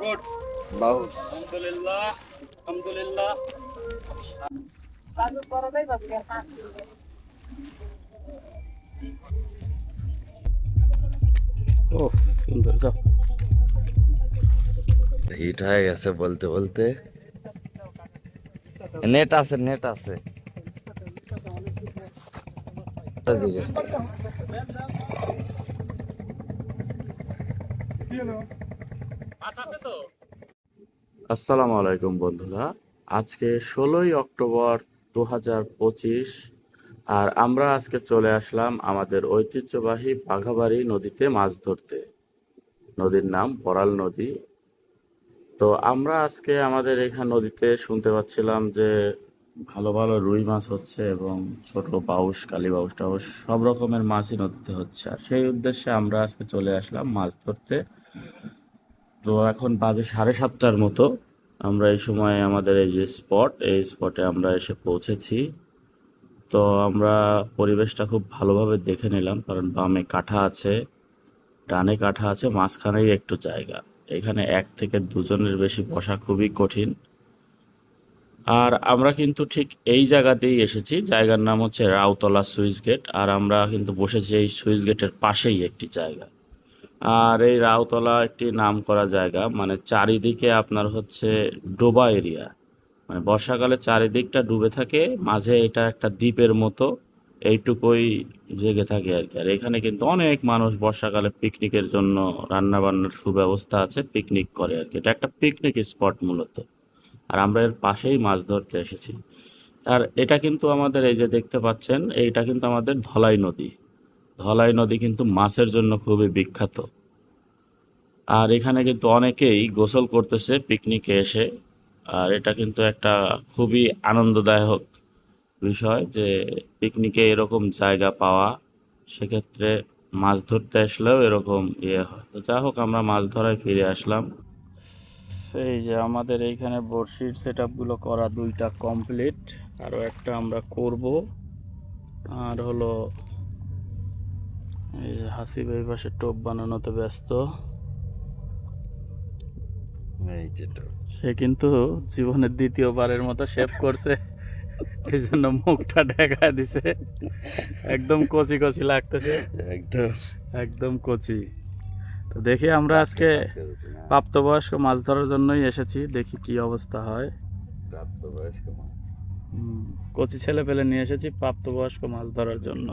Good বাউস আলহামদুলিল্লাহ আলহামদুলিল্লাহ ও সুন্দর যাও হিট হয়ে গেছে বলতে বলতে নেট আছে নেট আছে দিকে। আসসালামু আলাইকুম বন্ধুরা। আজকে ষোলোই অক্টোবর দু হাজার পঁচিশ আর আমরা আজকে চলে আসলাম আমাদের ঐতিহ্যবাহী বাঘাবাড়ি নদীতে মাছ ধরতে। নদীর নাম বরাল নদী। তো আমরা আজকে আমাদের এখানে নদীতে শুনতে পাচ্ছিলাম যে ভালো ভালো রুই মাছ হচ্ছে এবং ছোট বাউস কালী বাউস টাউস সব রকমের মাছই নদীতে হচ্ছে। আর সেই উদ্দেশ্যে আমরা আজকে চলে আসলাম মাছ ধরতে। তো এখন বাজে সাড়ে সাতটার মতো। আমরা এই সময় আমাদের এই যে স্পট, এই স্পটে আমরা এসে পৌঁছেছি। তো আমরা পরিবেশটা খুব ভালোভাবে দেখে নিলাম, কারণ বামে কাঠা আছে, ডানে কাঠা আছে, মাঝখানেই একটু জায়গা। এখানে এক থেকে দুজনের বেশি বসা খুবই কঠিন। আর আমরা কিন্তু ঠিক এই জায়গাতেই এসেছি। জায়গার নাম হচ্ছে রাউতলা সুইচ গেট, আর আমরা কিন্তু বসেছি এই সুইচ গেটের পাশেই একটি জায়গা। আর এই রাউতলা একটি নাম করা জায়গা মানে চারিদিকে আপনার হচ্ছে ডোবা এরিয়া। মানে বর্ষাকালে চারিদিকটা ডুবে থাকে, মাঝে এটা একটা দ্বীপের মতো, এইটুকুই জেগে থাকে আর কি। আর এখানে কিন্তু অনেক মানুষ বর্ষাকালে পিকনিকের জন্য রান্না বান্নার সুব্যবস্থা আছে পিকনিক করে আর কি। এটা একটা পিকনিক স্পট মূলত। আর আমরা এর পাশেই মাছ ধরতে এসেছি। আর এটা কিন্তু আমাদের এই যে দেখতে পাচ্ছেন, এইটা কিন্তু আমাদের ধলাই নদী। ধলাই নদী কিন্তু মাছের জন্য খুবই বিখ্যাত। আর এখানে কিন্তু অনেকেই গোসল করতেছে পিকনিকে এসে। আর এটা কিন্তু একটা খুবই আনন্দদায়ক বিষয় যে পিকনিকে এরকম জায়গা পাওয়া, সেক্ষেত্রে মাছ ধরতে আসলেও এরকম ইয়ে হয়। তো যা হোক, আমরা মাছ ধরায় ফিরে আসলাম। এই যে আমাদের এইখানে বড়শির সেট আপগুলো করা দুইটা কমপ্লিট। আরও একটা আমরা করব। আর হলো এই যে হাসিব এই পাশে টোপ বানানোতে ব্যস্ত। এই যেটা সে কিন্তু জীবনের দ্বিতীয়বারের মতো শেভ করছে। এই জন্য মুখটা ঢেকা দিছে। একদম কচি কচি লাগতেছে। একদম। একদম কচি। তো দেখি আমরা আজকে প্রাপ্তবয়স্ক মাছ ধরার জন্যই এসেছি দেখি কি অবস্থা হয়। প্রাপ্তবয়স্ক মাছ। কচি ছেলে পেলে নিয়ে এসেছি প্রাপ্তবয়স্ক মাছ ধরার জন্য।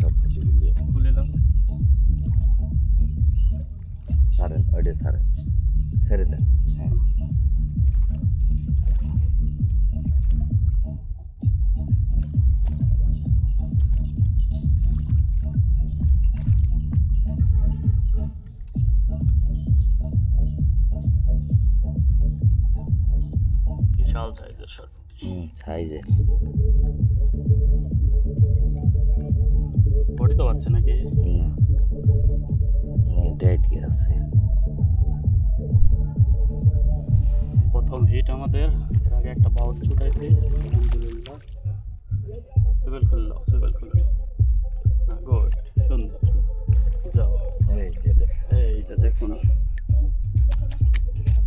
সাইজের সরপুটি খুলে দাও। ছাড়েন ওইটা ছাড়েন ছেড়ে দেন হ্যাঁ সাইজের সাইজের বডি তো পাচ্ছে নাকি না আছে? প্রথম হিট আমাদের। এর আগে একটা বাউল ছুটাইছি। আলহামদুলিল্লাহ। সুবেল খুললো সুবেল খুললো গুড সুন্দর। যাও। এই যে দেখ এইটা দেখুন।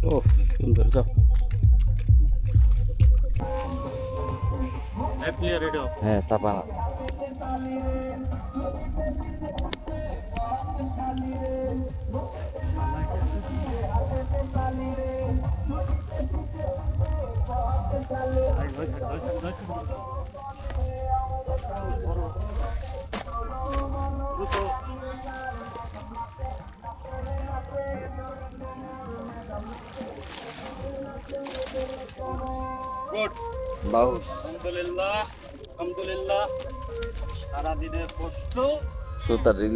ও সুন্দর যাও। হ্যাঁ চাপা গুড বাউস আলহামদুলিল্লাহ আলহামদুলিল্লাহ সারাদিনের কষ্ট। সুতার রিল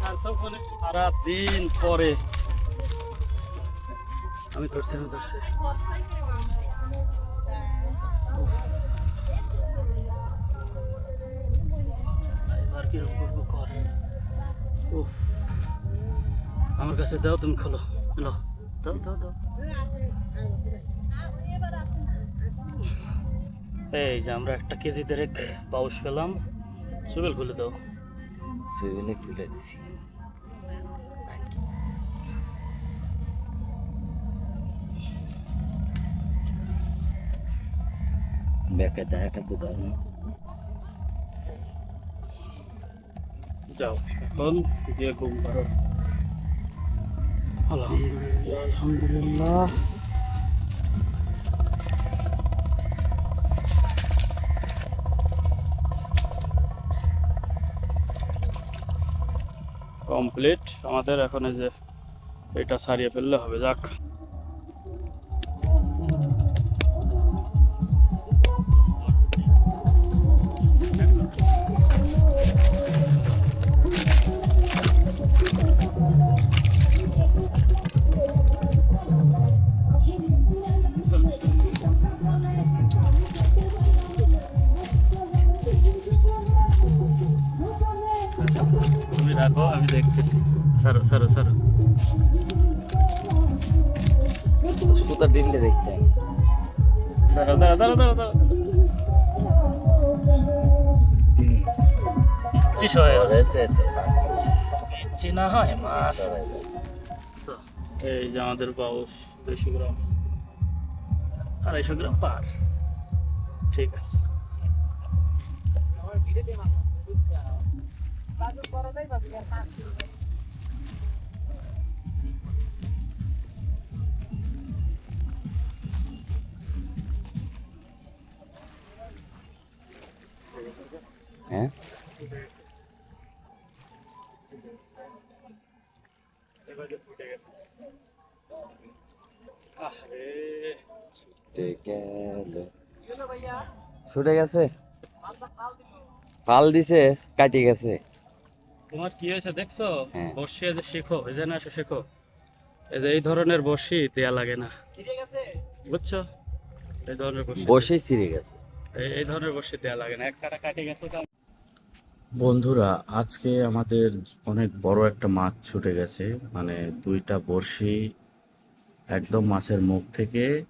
সার্থকনে সারাদিন পরে। আমি ধরছি আমি ধরছি। এবার কীরকম করব কর। উফ। আমার কাছে দাও তুমি খোলো। দাও দাও দাও। এই যে আমরা একটা কেজি দেড়েক পাউস পেলাম। সুবেল খুলে দাও। সুইলে তুলে দিছি। ব্যাকে দেখা করতে দাও যাও এখন দিয়ে ঘুম পারো আলহামদুলিল্লাহ আলহামদুলিল্লাহ। কমপ্লিট আমাদের এখন এই যে এটা সারিয়ে ফেললে হবে যাক। তুমি রাখো আমি দেখতেছি। সারো সারো সারো। সুতার দিনটা দেখতে সারো দাঁড়া দাঁড়া দাঁড়া দাঁড়া ইচ্ছি সহায় ধরেছে ইচ্ছি না হয় মাছ তো এই যে আমাদের পাউস দুইশো গ্রাম আড়াইশো গ্রাম পার। ঠিক আছে। হ্যাঁ? ছুটে গেছে? পাল দিছে কাটি গেছে। তোমার কি হয়েছে দেখছ? হ্যাঁ। বসি যে শেখো এই যে না শেখো। এই যে এই ধরনের বসি দেয়া লাগে না। বুঝছ? এই ধরনের বসি বসেই ছিঁড়ে গেছে। এই- ধরনের বসি দেয়া লাগে না। এক কাটা কাটে গেছে বন্ধুরা আজকে আমাদের অনেক বড় একটা মাছ ছুটে গেছে। মানে দুইটা বড়শি একদম মাছের মুখ থেকে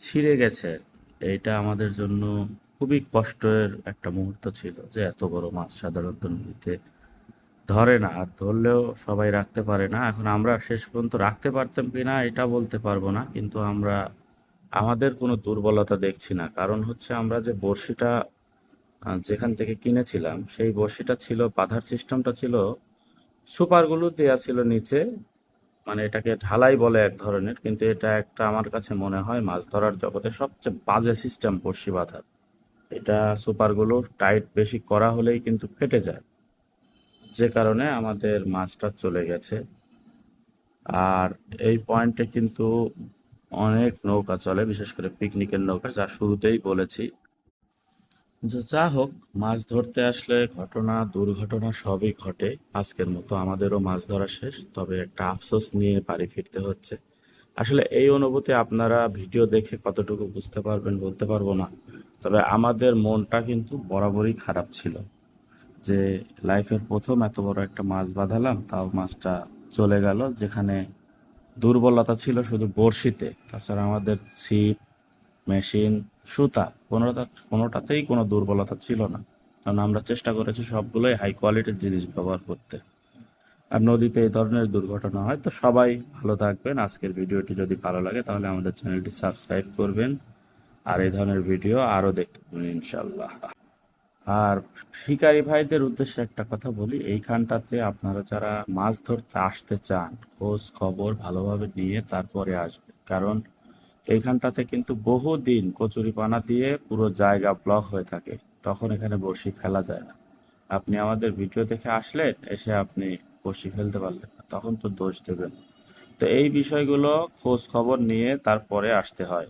ছিঁড়ে গেছে। এইটা আমাদের জন্য খুবই কষ্টের একটা মুহূর্ত ছিল যে এত বড় মাছ সাধারণত নদীতে ধরে না ধরলেও সবাই রাখতে পারে না। এখন আমরা শেষ পর্যন্ত রাখতে পারতাম কিনা এটা বলতে পারব না, কিন্তু আমরা, আমাদের কোনো দুর্বলতা দেখছি না। কারণ হচ্ছে আমরা যে বড়শিটা যেখান থেকে কিনেছিলাম, সেই বড়শিটা ছিল, বাঁধার সিস্টেমটা ছিল, সুপারগুলো দেওয়া ছিল নিচে মানে এটাকে ঢালাই বলে এক ধরনের, কিন্তু এটা একটা আমার কাছে মনে হয় মাছ ধরার জগতে সবচেয়ে বাজে সিস্টেম বড়শি বাঁধার। এটা সুপারগুলো টাইট বেশি করা হলেই কিন্তু ফেটে যায়। যে কারণে আমাদের মাছটা চলে গেছে। আর এই পয়েন্টে কিন্তু অনেক নৌকা চলে, বিশেষ করে পিকনিকের নৌকা, যা শুরুতেই বলেছি। যে যা হোক, মাছ ধরতে আসলে ঘটনা, দুর্ঘটনা সবই ঘটে। আজকের মতো আমাদেরও মাছ ধরা শেষ, তবে একটা আফসোস নিয়ে বাড়ি ফিরতে হচ্ছে। আসলে এই অনুভূতি আপনারা ভিডিও দেখে কতটুকু বুঝতে পারবেন বলতে পারব না, তবে আমাদের মনটা কিন্তু বরাবরই খারাপ ছিল। যে লাইফের প্রথম এত বড় একটা মাছ বাঁধালাম, তাও মাছটা চলে গেল, যেখানে দুর্বলতা ছিল শুধু বড়শিতে। তাছাড়া আমাদের ছিপ, মেশিন, সুতা, কোনোটা কোনোটাতেই কোনো দুর্বলতা ছিল না। কারণ আমরা চেষ্টা করেছি সবগুলোই হাই কোয়ালিটির জিনিস ব্যবহার করতে। আর নদীতে এই ধরনের দুর্ঘটনা হয়, তো সবাই ভালো থাকবেন। আজকের ভিডিওটি যদি ভালো লাগে, তাহলে আমাদের চ্যানেলটি সাবস্ক্রাইব করবেন। আর এই ধরনের ভিডিও আরও দেখতে পাবেন ইনশাল্লাহ আর শিকারী ভাইদের উদ্দেশ্যে একটা কথা বলি, এইখানটাতে আপনারা যারা মাছ ধরতে আসতে চান, খোঁজ খবর ভালোভাবে নিয়ে তারপরে আসবে কারণ এইখানটাতে কিন্তু বহুদিন কচুরিপানা দিয়ে পুরো জায়গা ব্লক হয়ে থাকে, তখন এখানে বড়শি ফেলা যায় না। আপনি আমাদের ভিডিও দেখে আসলেন, এসে আপনি বড়শি ফেলতে পারলেন না, তখন তো দোষ দেবেন তো এই বিষয়গুলো খোঁজ খবর নিয়ে তারপরে আসতে হয়।